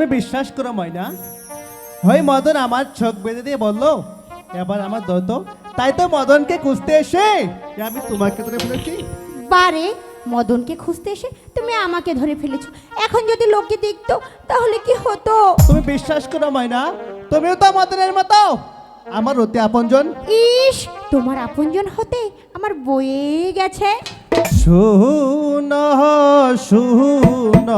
তুমি বিশ্বাস করো ময়না। হয় মদন আমার চোখ বেঁধে দিয়ে বলল এবার আমার দত তাই তো মদনকে খুঁজতে এসে আমি তোমাকে ধরে ফেলেছি। বারে মদনকে খুঁজতে এসে তুমি আমাকে ধরে ফেলেছো। এখন যদি লোকে দেখতো তাহলে কি হতো? তুমি বিশ্বাস করো ময়না তুমিও তো মদনের মতো। আমার অতি আপনজন। ইস তোমার আপনজন হতে আমার বয়ে গেছে। শুন শুন